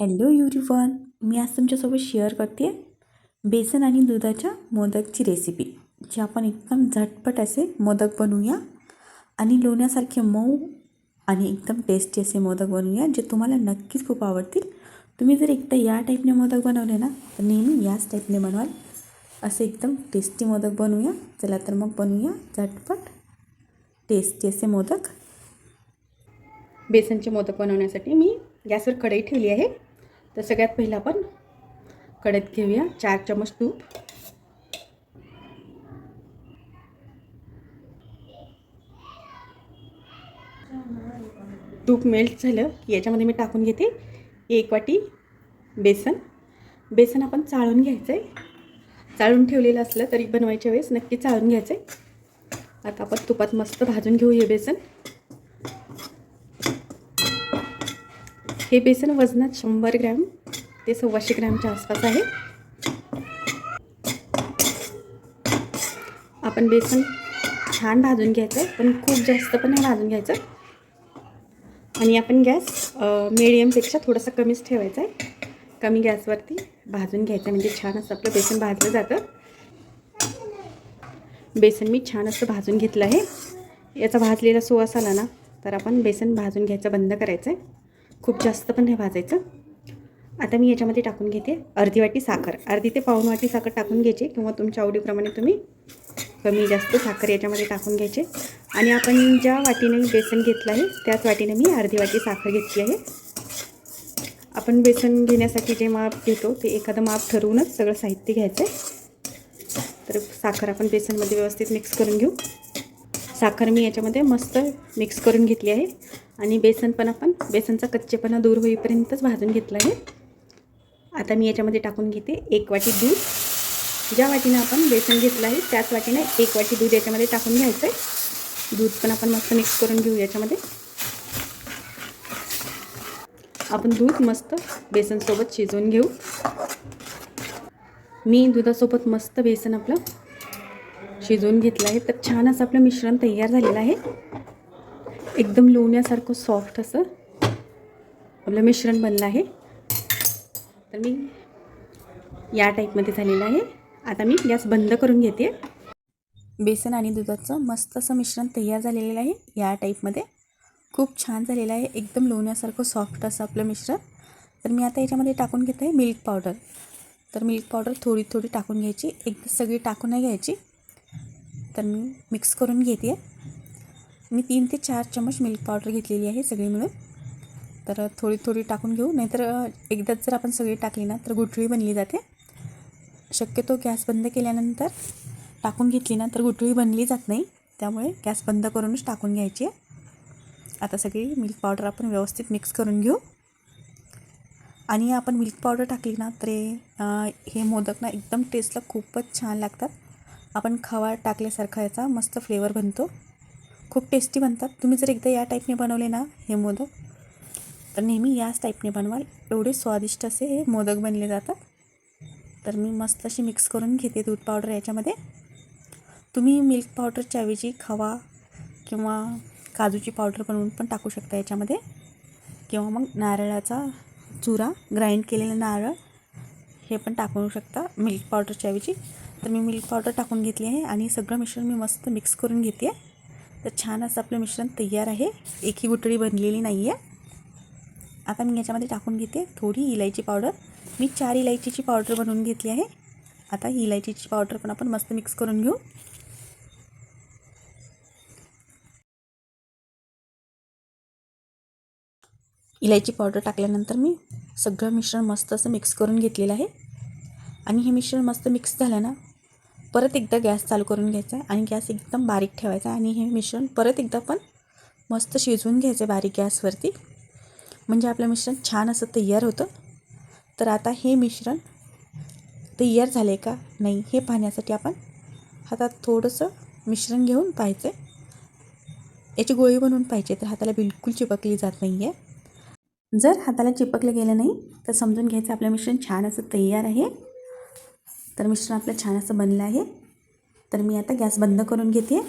Hello युरीवन मी आज तुमच्यासोबत share करते बेसन आणि दुधाच्या मोदकची रेसिपी जी आपण एकदम झटपट असे मोदक बनवूया आणि लोण्यासारखे मऊ आणि एकदम टेस्टी असे मोदक बनवूया जे तुम्हाला नक्कीच खूप आवडतील. तुम्ही जर एकदा या टाईपने मोदक बनवले ना तर नेहमी याच टाईपने बनवाल. असे एकदम टेस्टी मोदक बनवूया. चला तर मग बनवूया झटपट टेस्टी असे मोदक. बेसनचे मोदक बनवण्यासाठी मी गॅसवर कढई ठेवली आहे. तर सगळ्यात पहिलं आपण कढईत घेऊया. चार चमच तूप. तूप मेल्ट झालं. की याच्यामध्ये मी टाकून घेते एक वाटी बेसन. बेसन आपण चाळून घ्यायचं आहे चाळून ठेवलेलं असलं तरी बनवायच्या वेळेस नक्की चाळून घ्यायचं आहे आता आपण तुपात मस्त भाजून घेऊ हे बेसन. हे बेसन वजनात शंभर ग्रॅम ते सव्वाशे ग्रॅमच्या आसपास आहे. आपण बेसन छान भाजून घ्यायचं आहे पण खूप जास्त पण नाही भाजून घ्यायचं. आणि आपण गॅस मिडियमपेक्षा थोडासा कमीच ठेवायचा आहे कमी गॅसवरती भाजून घ्यायचं म्हणजे छान असं आपलं बेसन भाजलं जातं. बेसन मी छान असं भाजून घेतलं आहे. याचा भाजलेला सुवास आला ना तर आपण बेसन भाजून घ्यायचं बंद करायचं आहे खूप जास्त पण नाही भाजायचं. आता मी याच्यामध्ये टाकून घेते अर्धी वाटी साखर. अर्धी ते पाऊन वाटी साखर टाकून घ्यायची किंवा तुमच्या आवडीप्रमाणे तुम्ही कमी जास्त साखर याच्यामध्ये टाकून घ्यायचे. आणि आपण ज्या वाटीने बेसन घेतलं आहे त्याच वाटीने मी अर्धी वाटी साखर घेतली आहे. आपण बेसन घेण्यासाठी जे माप घेतो ते एखादं माप ठरवूनच सगळं साहित्य घ्यायचं आहे तर साखर आपण बेसनमध्ये व्यवस्थित मिक्स करून घेऊ. साखर मी याच्यामध्ये मस्त मिक्स करून घेतली आहे. आणि बेसन पण आपण बेसनचा कच्चेपणा दूर होईपर्यंतच भाजून घेतला आहे आता मी याच्यामध्ये टाकून घेते एक वाटी दूध. ज्या वाटीनं आपण बेसन घेतलं आहे त्याच वाटीनं एक वाटी दूध याच्यामध्ये टाकून घ्यायचं आहे दूध पण आपण मस्त मिक्स करून घेऊ याच्यामध्ये. आपण दूध मस्त बेसनसोबत शिजवून घेऊ. मी दुधासोबत मस्त बेसन आपलं शिजवून घेतलं आहे. तर छान असं आपलं मिश्रण तयार झालेलं आहे. एकदम लोण्यासारखं सॉफ्ट असं. आपलं मिश्रण बनलं आहे. तर मी या टाईपमध्ये झालेलं आहे. आता मी गॅस बंद करून घेते. बेसन आणि दुधाचं मस्त असं मिश्रण तयार झालेलं आहे या टाईपमध्ये खूप छान झालेलं आहे. एकदम लोण्यासारखं सॉफ्ट असं आपलं मिश्रण. तर मी आता याच्यामध्ये टाकून घेत आहे मिल्क पावडर तर मिल्क पावडर थोडी थोडी टाकून घ्यायची. एकदा सगळी टाकून नाही घ्यायची. तर मी मिक्स करून घेते. मी तीन ते चार चमच मिल्क पावडर घेतलेली आहे सगळी मिळून. तर थोडी थोडी टाकून घेऊ. नाहीतर एकदाच जर आपण सगळी टाकली ना तर गुठळी बनली जाते. शक्यतो गॅस बंद केल्यानंतर टाकून घेतली ना तर गुठळी बनली जात नाही. त्यामुळे गॅस बंद करूनच टाकून घ्यायची आहे. आता सगळी मिल्क पावडर आपण व्यवस्थित मिक्स करून घेऊ. आणि आपण मिल्क पावडर टाकली ना तर हे मोदक ना एकदम टेस्टला खूपच छान लागतात. आपण खवा टाकल्यासारखा याचा मस्त फ्लेवर बनतो. खूप टेस्टी बनतात. तुम्ही जर एकदा या टाईपने बनवले ना हे मोदक तर नेहमी याच टाईपने बनवाल. एवढे स्वादिष्ट असे हे मोदक बनले जातात. तर मी मस्त अशी मिक्स करून घेते दूध पावडर याच्यामध्ये. तुम्ही मिल्क पावडरच्या ऐवजी खवा किंवा काजूची पावडर बनवून पण टाकू शकता याच्यामध्ये. किंवा मग नारळाचा चुरा ग्राइंड केलेला नारळ हे पण टाकू शकता मिल्क पावडरच्या ऐवजी. तर मी मिल्क पावडर टाकून घेतली आहे आणि सगळं मिश्रण मी मस्त मिक्स करून घेते. आहे तर छान असं आपलं मिश्रण तयार आहे. एकही गुटळी बनलेली नाही आहे. आता मी याच्यामध्ये टाकून घेते थोडी इलायची पावडर. मी चार इलायचीची पावडर बनवून घेतली आहे. आता ही इलायचीची पावडर पण आपण मस्त मिक्स करून घेऊ. इलायची पावडर टाकल्यानंतर मी सगळं मिश्रण मस्त असं मिक्स करून घेतलेलं आहे. आणि हे मिश्रण मस्त मिक्स झालं ना परत एकदा गॅस चालू करून घ्यायचा आहे आणि गॅस एकदम बारीक ठेवायचा आहे आणि हे मिश्रण परत एकदा पण मस्त शिजवून घ्यायचं आहे बारीक गॅसवरती. म्हणजे आपलं मिश्रण छान असं तयार होतं. तर आता हे मिश्रण तयार झाले का? नाही हे पाहण्यासाठी आपण हातात थोडंसं मिश्रण घेऊन पाहायचं आहे याची गोळी बनवून पाहिजे तर हाताला बिलकुल चिपकली जात नाही आहे जर हाताला चिपकलं गेलं नाही तर समजून घ्यायचं आपलं मिश्रण छान असं तयार आहे. तर मिश्रण आपलं छान असं बनलं आहे. तर मी आता गॅस बंद करून घेते.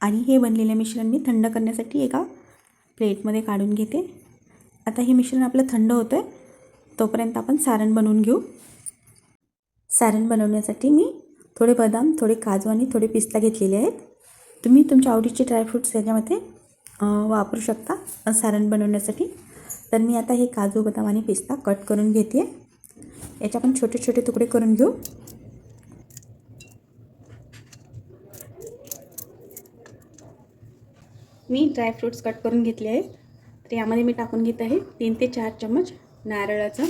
आणि हे बनलेलं मिश्रण मी थंड करण्यासाठी एका प्लेटमध्ये काढून घेते. आता हे मिश्रण आपलं थंड होतं आहे तोपर्यंत आपण सारण बनवून घेऊ. सारण बनवण्यासाठी मी थोडे बदाम थोडे काजू आणि थोडे पिस्ता घेतलेले आहेत. तुम्ही तुमच्या आवडीचे ड्रायफ्रूट्स याच्यामध्ये वापरू शकता सारण बनवण्यासाठी. तर मी आता हे काजू बदाम आणि पिस्ता कट करून घेते. याचे आपण छोटे छोटे तुकडे करून घेऊ. मी ड्रायफ्रूट्स कट करून घेतले आहेत. तर यामध्ये मी टाकून घेत आहे तीन ते चार चम्मच नारळाचा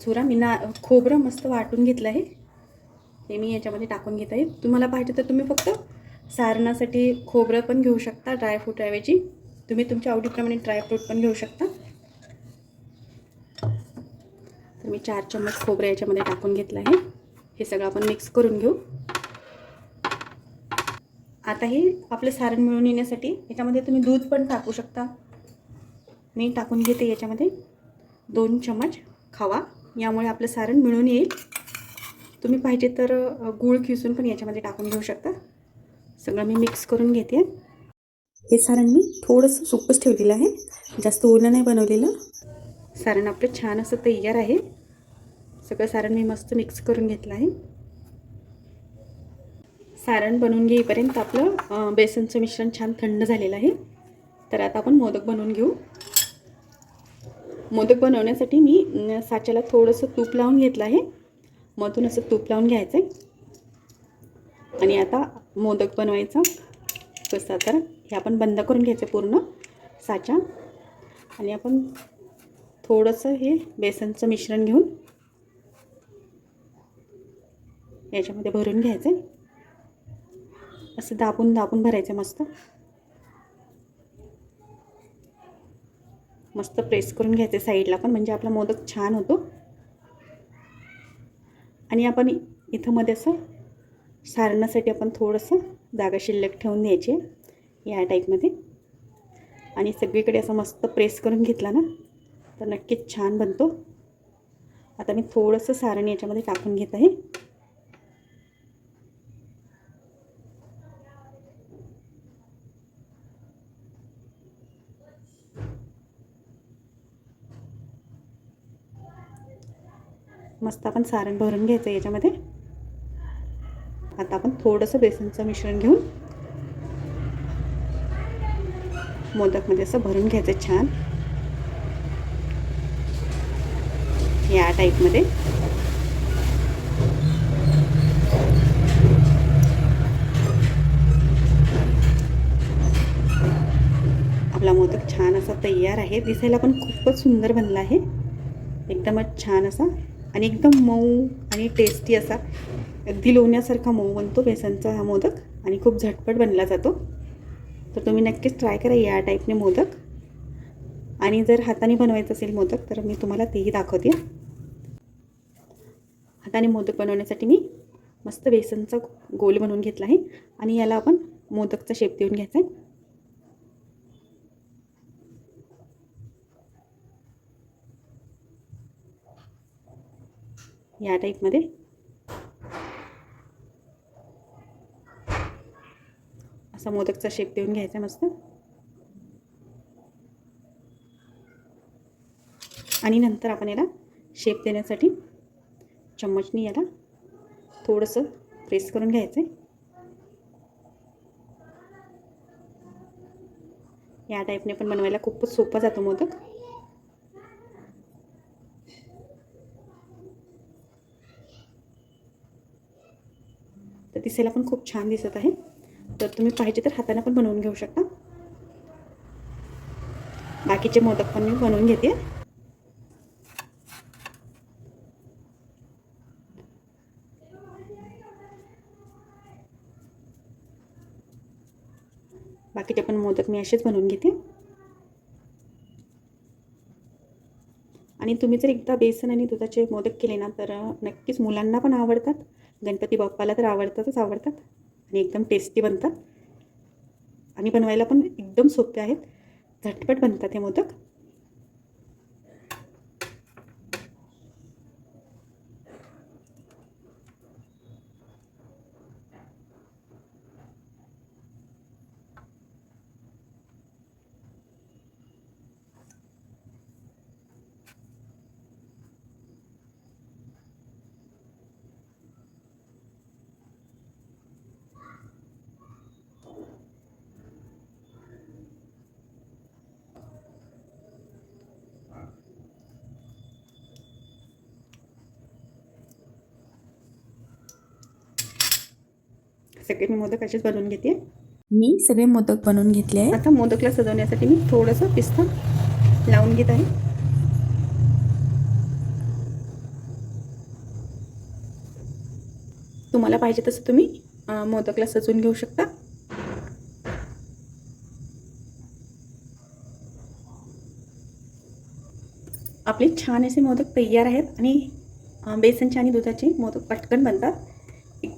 चुरा. मी ना खोबरं मस्त वाटून घेतलं आहे. ते मी याच्यामध्ये टाकून घेत आहे. तुम्हाला पाहिजे तर तुम्ही फक्त सारणासाठी खोबरं पण घेऊ शकता ड्रायफ्रूटऐवजी तुम्ही तुमच्या आवडीप्रमाणे ड्रायफ्रूट पण घेऊ शकता. तर मी चार चम्मच खोबरं याच्यामध्ये टाकून घेतलं आहे. हे सगळं आपण मिक्स करून घेऊ. आता हे आपलं सारण मिळून येण्यासाठी याच्यामध्ये तुम्ही दूध पण टाकू शकता. मी टाकून घेते याच्यामध्ये. दोन चमच खावा. यामुळे आपलं सारण मिळून येईल. तुम्ही पाहिजे तर गूळ खिसून पण याच्यामध्ये टाकून घेऊ शकता. सगळं मी मिक्स करून घेते. हे सारण मी थोडंसं सुकच ठेवलेलं आहे. जास्त ओलं नाही बनवलेलं. सारण आपलं छान असं तयार आहे. सगळं सारण मी मस्त मिक्स करून घेतलं आहे. सारण बनवून घेईपर्यंत आपलं बेसनचं मिश्रण छान थंड झालेलं आहे. तर आता आपण मोदक बनवून घेऊ. मोदक बनवण्यासाठी मी साच्याला थोडंसं तूप लावून घेतलं आहे. मधून असं तूप लावून घ्यायचं आहे आणि आता मोदक बनवायचा. कसा तर हे आपण बंद करून घ्यायचं पूर्ण साचा आणि आपण थोडंसं हे बेसनचं मिश्रण घेऊन याच्यामध्ये भरून घ्यायचं आहे असं दाबून दाबून भरायचं मस्त. मस्त प्रेस करून घ्यायचे साईडला पण म्हणजे आपला मोदक छान होतो. आणि आपण इथं मध्ये असं सारण्यासाठी आपण थोडंसं जागा शिल्लक ठेवून द्यायची या टाईपमध्ये आणि सगळीकडे असं मस्त प्रेस करून घेतला ना तर नक्कीच छान बनतो. आता मी थोडंसं सारण याच्यामध्ये टाकून घेत आहे. मस्त आपण सारण भरून घ्यायचं याच्यामध्ये. आता आपण थोडंसं बेसनचं मिश्रण घेऊन मोदकमध्ये असं भरून घ्यायचं छान. या टाईपमध्ये आपला मोदक छान असा तयार आहे. दिसायला पण खूपच सुंदर बनला आहे. एकदमच छान असा आणि एकदम मऊ आणि टेस्टी असा अगदी लोण्यासारखा मऊ बनतो बेसनचा हा मोदक आणि खूप झटपट बनला जातो. तर तुम्ही नक्कीच ट्राय करा या टाईपने मोदक. आणि जर हाताने बनवायचं असेल मोदक तर मी तुम्हाला तेही दाखवते. हाताने मोदक बनवण्यासाठी मी मस्त बेसनचा गोल बनवून घेतला आहे. आणि याला आपण मोदकचा शेप देऊन घ्यायचा आहे. या टाईपमध्ये असा मोदकचा शेप देऊन घ्यायचा मस्त. आणि नंतर आपण याला शेप देण्यासाठी चम्मचनी याला थोडंसं प्रेस करून घ्यायचं आहे या टाईपने पण बनवायला खूपच सोपा जातो मोदक. दिसायला पण खूप छान दिसत आहे. तर तुम्ही पाहिजे तर हाताने पण बनवून घेऊ शकता. बाकीचे मोदक पण मी बनवून घेते. बाकीचे पण मोदक मी असेच बनवून घेते. आणि तुम्ही जर एकदा बेसन आणि दुधाचे मोदक केले ना तर नक्कीच मुलांना पण आवडतात. गणपती बाप्पाला तर आवडतातच आवडतात आणि एकदम टेस्टी बनतात. आणि बनवायला पण एकदम सोपे आहेत. झटपट बनतात हे मोदक. सगळे मी मोदक असेच बनवून घेते. मी सगळे मोदक बनवून घेतले आहे आता मोदकला सजवण्यासाठी मी थोडंसं पिस्ता लावून घेत आहे. तुम्हाला पाहिजे तसं तुम्ही मोदकला सजवून घेऊ शकता. आपले छान असे मोदक तयार आहेत आणि बेसनचे आणि दुधाचे मोदक पटकन बनतात.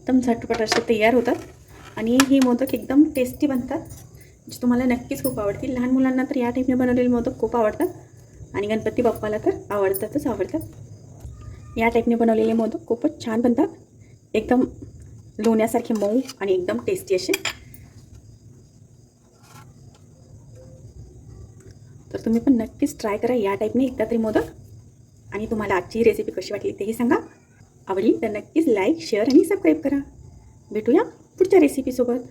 एकदम झटपट असे तयार होतात. आणि हे मोदक एकदम टेस्टी बनतात. जे तुम्हाला नक्कीच खूप आवडतील. लहान मुलांना तर या टाईपने बनवलेले मोदक खूप आवडतात. आणि गणपती बाप्पाला तर आवडतातच आवडतात. या टाईपने बनवलेले मोदक खूपच छान बनतात. एकदम लोण्यासारखे मऊ आणि एकदम टेस्टी असे. तर तुम्ही पण नक्कीच ट्राय करा या टाईपने एकदा तरी मोदक. आणि तुम्हाला आजची रेसिपी कशी वाटली तेही सांगा. आवडली तर नक्कीच लाईक शेअर आणि सबस्क्राईब करा. भेटूया पुढच्या रेसिपीसोबत